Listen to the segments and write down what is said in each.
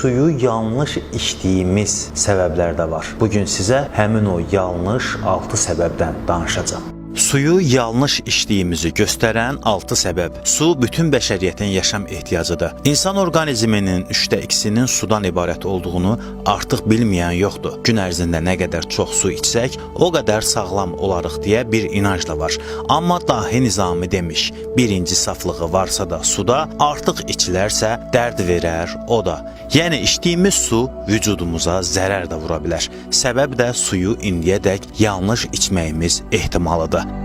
suyu yanlış içdiyimiz səbəblər də var. Bu gün sizə həmin o yanlış 6 səbəbdən danışacağam. Suyu yanlış içdiyimizi göstərən 6 səbəb. Su bütün bəşəriyyətin yaşam ehtiyacıdır. İnsan orqanizminin 3də 2-sinin sudan ibarət olduğunu artıq bilməyən yoxdur. Gün ərzində nə qədər çox su içsək, o qədər sağlam olarıq deyə bir inanc da var. Amma dahi nizami demiş, birinci saflığı varsa da suda, artıq içilərsə dərd verər o da. Yəni içdiyimiz su vücudumuza zərər də vura bilər. Səbəb də suyu indiyədək yanlış içməyimiz ehtimalıdır.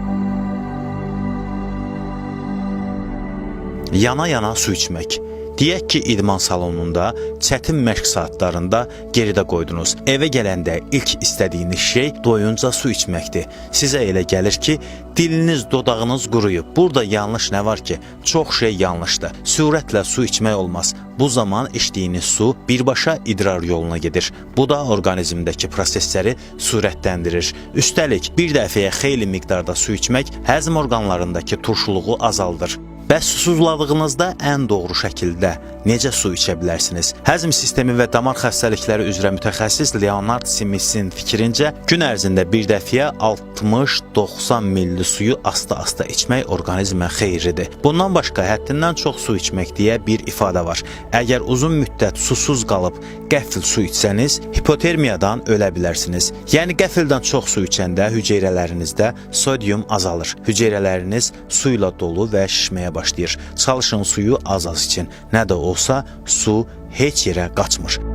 Yana-yana su içmək. Deyək ki, idman salonunda çətin məşq saatlarında geridə qoydunuz. Evə gələndə ilk istədiyiniz şey doyunca su içməkdir. Sizə elə gəlir ki, diliniz, dodağınız quruyub. Burada yanlış nə var ki? Çox şey yanlışdır. Sürətlə su içmək olmaz. Bu zaman içdiyiniz su birbaşa idrar yoluna gedir. Bu da orqanizmdəki prosesləri sürətləndirir. Üstəlik, bir dəfəyə xeyli miqdarda su içmək həzm orqanlarındakı turşuluğu azaldır. Bəs susuzladığınızda ən doğru şəkildə necə su içə bilərsiniz? Həzm sistemi və damar xəstəlikləri üzrə mütəxəssis Leonard Smithin fikrincə, gün ərzində bir dəfəyə 60-90 milli suyu asta-asta içmək orqanizmə xeyirlidir. Bundan başqa həddindən çox su içmək deyə bir ifadə var. Əgər uzun müddət susuz qalıb qəfil su içsəniz, hipotermiyadan ölə bilərsiniz. Yəni qəfildən çox su içəndə hüceyrələrinizdə sodium azalır. Hüceyrələriniz su ilə dolu və şişməyə başlayır. Çalışın suyu az-az için. Nə də olsa su heç yerə qaçmır.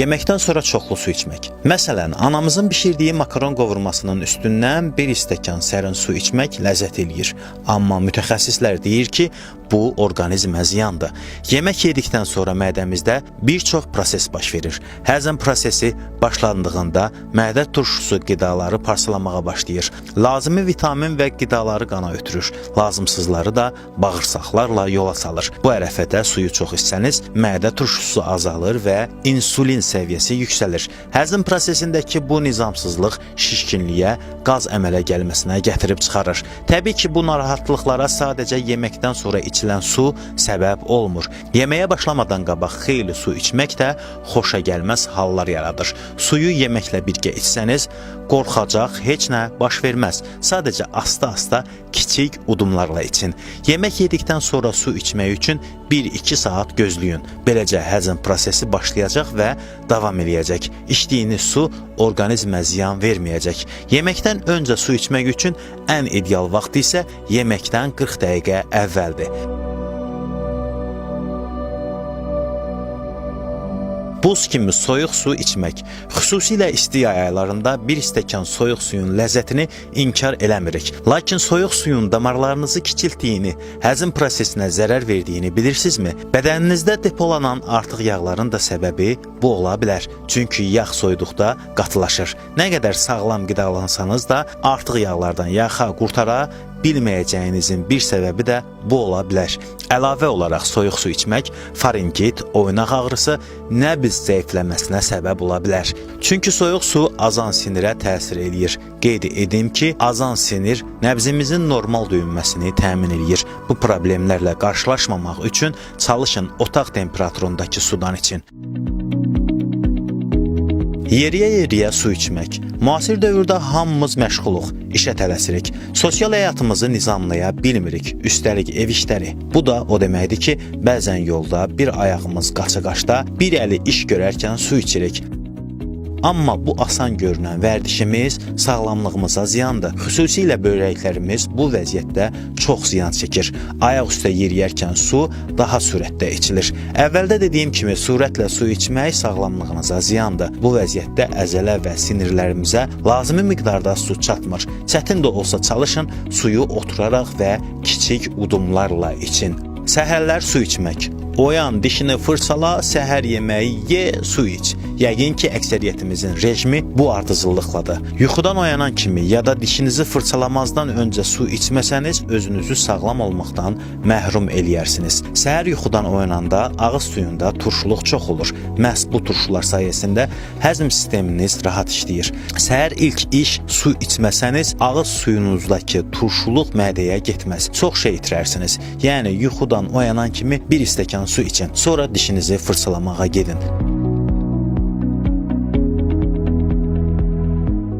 Yeməkdən sonra çoxlu su içmək. Məsələn, anamızın bişirdiyi makaron qovurmasının üstündən bir stəkan sərin su içmək ləzzət eləyir. Amma mütəxəssislər deyir ki, bu orqanizmə ziyandır. Yemək yedikdən sonra mədəmizdə bir çox proses baş verir. Həzm prosesi başlandığında mədə turşusu qidaları parçalamağa başlayır. Lazımi vitamin və qidaları qana ötürür. Lazımsızları da bağırsaqlarla yola salır. Bu ərəfədə suyu çox içsəniz, mədə turşusu azalır və insulin səviyyəsi yüksəlir. Həzm prosesindəki bu nizamsızlıq şişkinliyə, qaz əmələ gəlməsinə gətirib çıxarır. Təbii ki, bu narahatlıqlara sadəcə yeməkdən sonra içilən su səbəb olmur. Yeməyə başlamadan qabaq xeyli su içmək də xoşa gəlməz hallar yaradır. Suyu yeməklə birgə içsəniz, qorxacaq heç nə baş verməz. Sadəcə asta-asta kiçik udumlarla için. Yemək yedikdən sonra su içmək üçün 1-2 saat gözləyin. Beləcə həzm prosesi başlayacaq və davam eləyəcək. İçdiyiniz su orqanizmə ziyan verməyəcək. Yeməkdən öncə su içmək üçün ən ideal vaxt isə yeməkdən 40 dəqiqə əvvəldir. Buz kimi soyuq su içmək. Xüsusilə isti aylarında bir stəkan soyuq suyun ləzzətini inkar eləmirik. Lakin soyuq suyun damarlarınızı kiçiltdiyini, həzm prosesinə zərər verdiyini bilirsinizmi? Bədəninizdə depolanan artıq yağların da səbəbi bu ola bilər. Çünki yağ soyuduqda qatılaşır. Nə qədər sağlam qidalansanız da artıq yağlardan yaxa qurtara bilməyəcəyinizin bir səbəbi də bu ola bilər. Əlavə olaraq soyuq su içmək faringit, oynaq ağrısı, nəbz zəifləməsinə səbəb ola bilər. Çünki soyuq su azan sinirə təsir eləyir. Qeyd edim ki, azan sinir nəbzimizin normal döyünməsini təmin eləyir. Bu problemlərlə qarşılaşmamaq üçün çalışın otaq temperaturundakı sudan için. Yeriyə-yeriyə su içmək. Müasir dövrdə hamımız məşğuluq, işə tələsirik. Sosial həyatımızı nizamlaya bilmirik. Üstəlik ev işləri. Bu da o deməkdir ki, bəzən yolda bir ayağımız qaça-qaçda, bir əli iş görərkən su içirik. Amma bu asan görünən vərdişimiz sağlamlığımıza ziyandır. Xüsusilə böyrəklərimiz bu vəziyyətdə çox ziyan çəkir. Ayaq üstə yeriyərkən su daha sürətlə içilir. Əvvəldə dediyim kimi sürətlə su içmək sağlamlığınıza ziyandır. Bu vəziyyətdə əzələ və sinirlərimizə lazımi miqdarda su çatmır. Çətin də olsa çalışın suyu oturaraq və kiçik udumlarla için. Səhərlər su içmək. Oyan, dişini fırsala, səhər yeməyi ye, su iç. Yəqin ki, əksəriyyətimizin rejimi bu ardıcıllıqladır. Yuxudan oyanan kimi ya da dişinizi fırçalamazdan öncə su içməsəniz, özünüzü sağlam olmaqdan məhrum eləyərsiniz. Səhər yuxudan oyananda ağız suyunda turşuluq çox olur. Məhz bu turşular sayəsində həzm sisteminiz rahat işləyir. Səhər ilk iş su içməsəniz, ağız suyunuzdakı turşuluq mədəyə getməz. Çox şey itirərsiniz. Yəni yuxudan oyanan kimi bir stəkan su için. Sonra dişinizi fırçalamağa gedin.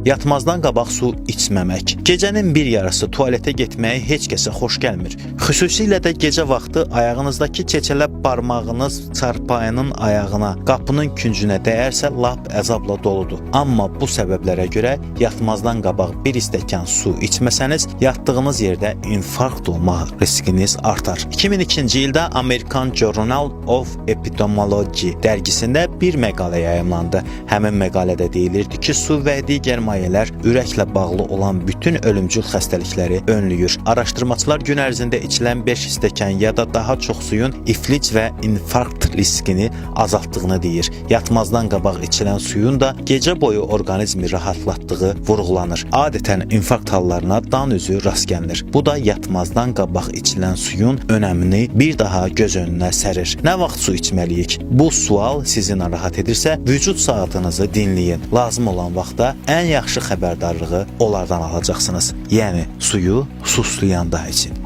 Yatmazdan qabaq su içməmək. Gecənin bir yarısı tualetə getməyi heç kəsə xoş gəlmir. Xüsusilə də gecə vaxtı ayağınızdakı çeçələ barmağınız çarpayının ayağına, qapının küncünə dəyərsə lap əzabla doludur. Amma bu səbəblərə görə yatmazdan qabaq bir stəkan su içməsəniz, yatdığınız yerdə infarkt olma riskiniz artar. 2002-ci ildə American Journal of Epidemiology dərgisində bir məqalə yayımlandı. Həmin məqalədə deyilirdi ki, su və digər mayələr ürəklə bağlı olan bütün ölümcül xəstəlikləri önləyir. Araşdırmaçılar gün ərzində içilən 5 stəkan ya da daha çox suyun iflic və infarkt riskini azaltdığını deyir. Yatmazdan qabaq içilən suyun da gecə boyu orqanizmi rahatlatdığı vurğulanır. Adətən infarkt hallarına dan üzü rast gəlinir. Bu da yatmazdan qabaq içilən suyun önəmini bir daha göz önünə sərir. Nə vaxt su içməliyik? Bu sual sizi narahat edirsə, vücud saatınızı dinləyin. Lazım olan vaxtda ən yaxşı xəbərdarlığı onlardan alacaqsınız. Yəni suyu suslayanda için.